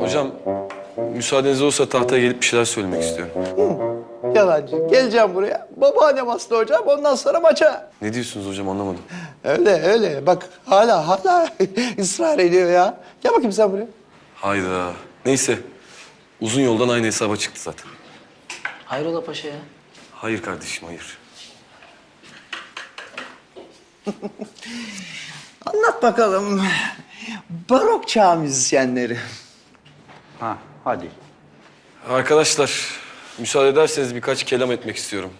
Hocam müsaadeniz olursa tahtaya gelip bir şeyler söylemek istiyorum. Yalancı. Geleceğim buraya. Babaannem hasta hocam. Ondan sonra maça. Ne diyorsunuz hocam anlamadım. Öyle öyle. Bak hala hala ısrar ediyor ya. Gel bakayım sen buraya. Hayda. Neyse. Uzun yoldan aynı hesaba çıktı zaten. Hayrola paşa ya? Hayır kardeşim hayır. Anlat bakalım. Barok çağ müzisyenleri. Ha hadi. Arkadaşlar müsaade ederseniz birkaç kelam etmek istiyorum.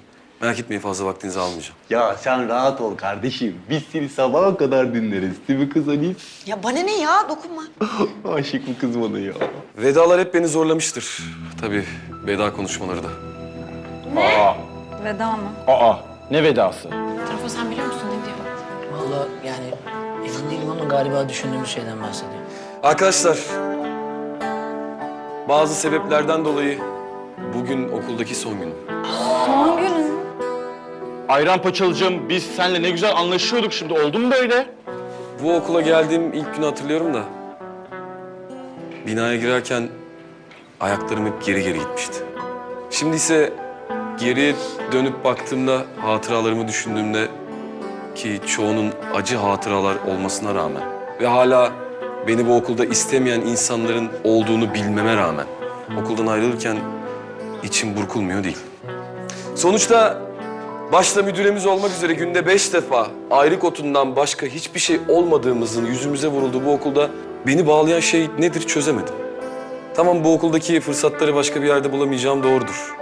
Merak etmeyin fazla vaktinizi almayacağım. Ya sen rahat ol kardeşim. Biz seni sabaha kadar dinleriz. Değil mi kız Halis? Ya bana ne ya? Dokunma. Aşık bu kız bana ya. Vedalar hep beni zorlamıştır. Tabii veda konuşmaları da. Aa, Veda mı? aa. Ne vedası? Trafo sen biliyor musun ne diyor? Vallahi yani emin değilim ama galiba düşündüğümüz şeyden bahsediyor. Arkadaşlar, bazı sebeplerden dolayı bugün okuldaki son günüm. Son günü. Ayran paçalıcığım biz seninle ne güzel anlaşıyorduk şimdi. Oldu mu böyle? Bu okula geldiğim ilk günü hatırlıyorum da... ...binaya girerken ayaklarım hep geri geri gitmişti. Şimdi ise geriye dönüp baktığımda, hatıralarımı düşündüğümde... ...ki çoğunun acı hatıralar olmasına rağmen... ...ve hala beni bu okulda istemeyen insanların olduğunu bilmeme rağmen... ...okuldan ayrılırken içim burkulmuyor değil. Sonuçta başta müdüremiz olmak üzere günde beş defa ayrık otundan başka hiçbir şey olmadığımızın yüzümüze vurulduğu bu okulda beni bağlayan şey nedir çözemedim. Tamam bu okuldaki fırsatları başka bir yerde bulamayacağım doğrudur.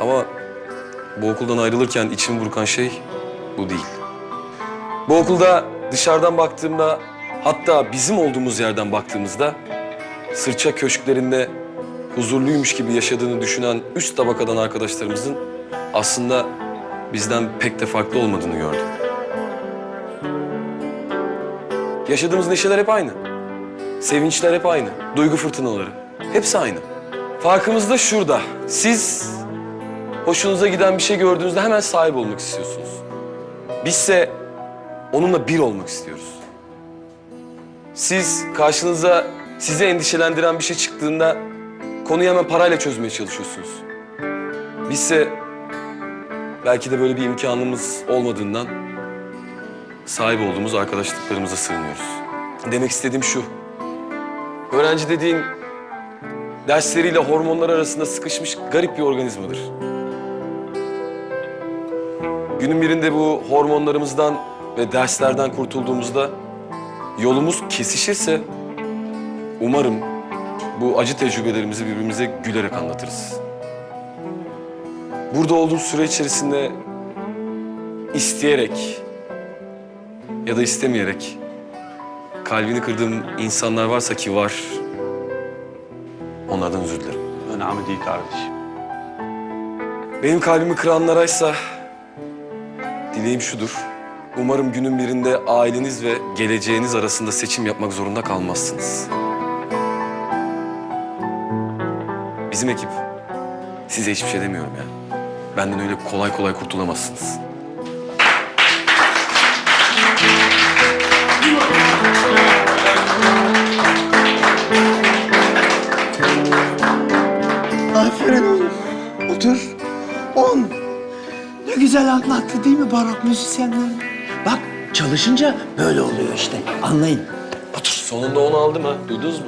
Ama bu okuldan ayrılırken içimi burkan şey bu değil. Bu okulda dışarıdan baktığımda hatta bizim olduğumuz yerden baktığımızda sırça köşklerinde huzurluymuş gibi yaşadığını düşünen üst tabakadan arkadaşlarımızın aslında bizden pek de farklı olmadığını gördüm. Yaşadığımız neşeler hep aynı. Sevinçler hep aynı. Duygu fırtınaları. Hepsi aynı. Farkımız da şurada. Siz hoşunuza giden bir şey gördüğünüzde hemen sahip olmak istiyorsunuz. Bizse onunla bir olmak istiyoruz. Siz karşınıza sizi endişelendiren bir şey çıktığında konuyu hemen parayla çözmeye çalışıyorsunuz. Bizse belki de böyle bir imkanımız olmadığından sahip olduğumuz arkadaşlıklarımıza sığınıyoruz. Demek istediğim şu. Öğrenci dediğin dersleriyle hormonlar arasında sıkışmış garip bir organizmadır. Günün birinde bu hormonlarımızdan ve derslerden kurtulduğumuzda yolumuz kesişirse umarım bu acı tecrübelerimizi birbirimize gülerek anlatırız. Burada olduğum süre içerisinde isteyerek ya da istemeyerek kalbini kırdığım insanlar varsa ki var, onlardan özür dilerim. Önemli değil kardeşim. Benim kalbimi kıranlaraysa dileğim şudur. Umarım günün birinde aileniz ve geleceğiniz arasında seçim yapmak zorunda kalmazsınız. Bizim ekip size hiçbir şey demiyorum ya. Benden öyle kolay kolay kurtulamazsınız. Ne güzel anlattı değil mi barok müzisyenleri? Bak çalışınca böyle oluyor işte. Anlayın. Sonunda onu aldım ha. Duydunuz mu?